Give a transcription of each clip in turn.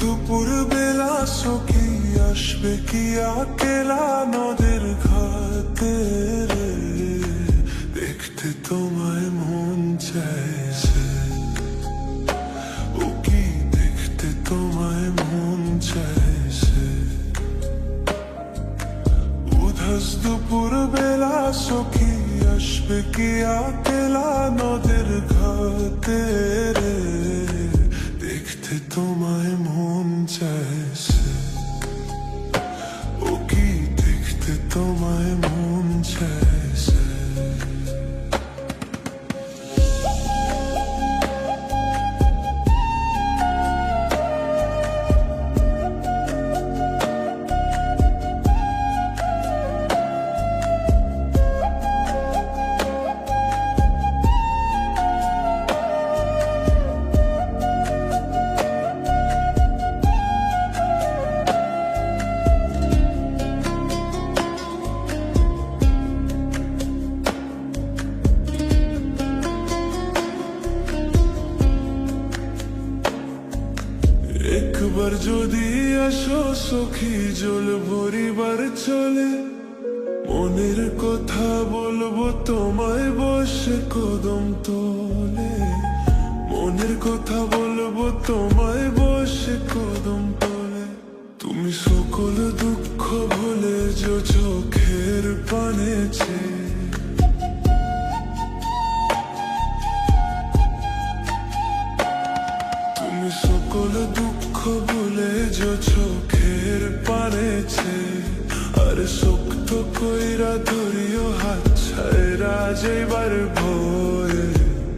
দুপুর বেলা সখী আসবে কি আকেলা নদের রে? দেখতে তোমায় মন চাইছে। ও কি দেখতে তোমায় মন চাইছে। উধাস দুপুর বেলা সখী আসবে কি আকেলা নদের ঘাটে রে? দেখতে তোমায় মন চাইছে একবার যদি আসো সখী জল ভরিবার চলে, মনের কথা বলব তোমায় বসে কদম তোলে। মনের কথা বলব তোমায় বসে কদম তোলে। তুমি সকল দুঃখ ভুলে যে চোখের পানেছে তুমি সকল দুঃখ যে চোখের পানেছে আর শক্ত কইরা ধরিও হাত ছায়রা যাইবার ভয়ে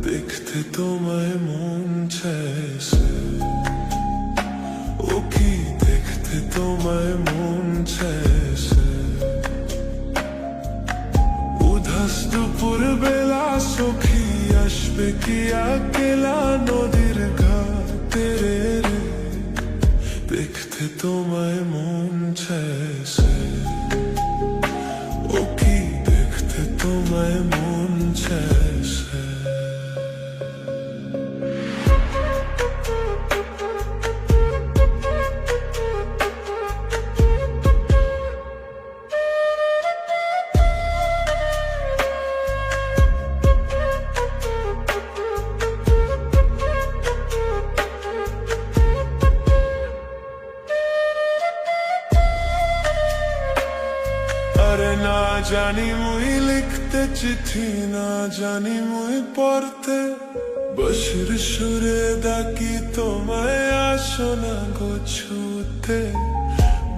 দেখতে তোমায় মন চাইছে ও কি দেখতে তোমায় মন চাইছে উধাস দুপুর বেলা সখী আসবে কি আকেলা নদীর ঘাটে রে রে দেখতে তোমায় মন চাইছে ও কি দেখতে তোমায় মন চাইছে জানি মুই লিখতে চিঠি, না জানি মুই পড়তে। বসির সুরে ডাকি, তোমায় আসো না গোছুতে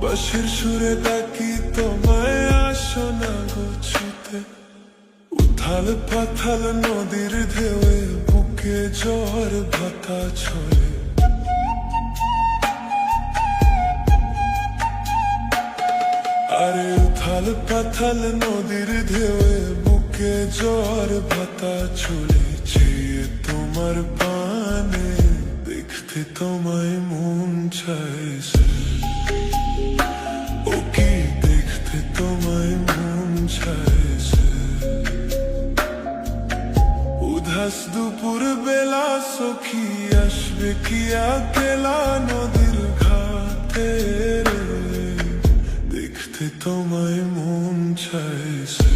বসির সুরে ডাকি, তোমায় আসো না গোছুতে উথাল পাথাল নদীর ঢেউয়ে, বুকে জ্বর ভাতা ছড়ে আরে উথাল পাথাল নদীর ঢেউয়ে বুকে জ্বর ভাতা চলেছে তোমার পানে। দেখতে তোমায় মন চাইছে। ও কি দেখতে তোমায় মন চাইছে? উধাস দুপুর বেলা সখী আসবে কি আকেলা নদীর তোমায় মন চাইছে।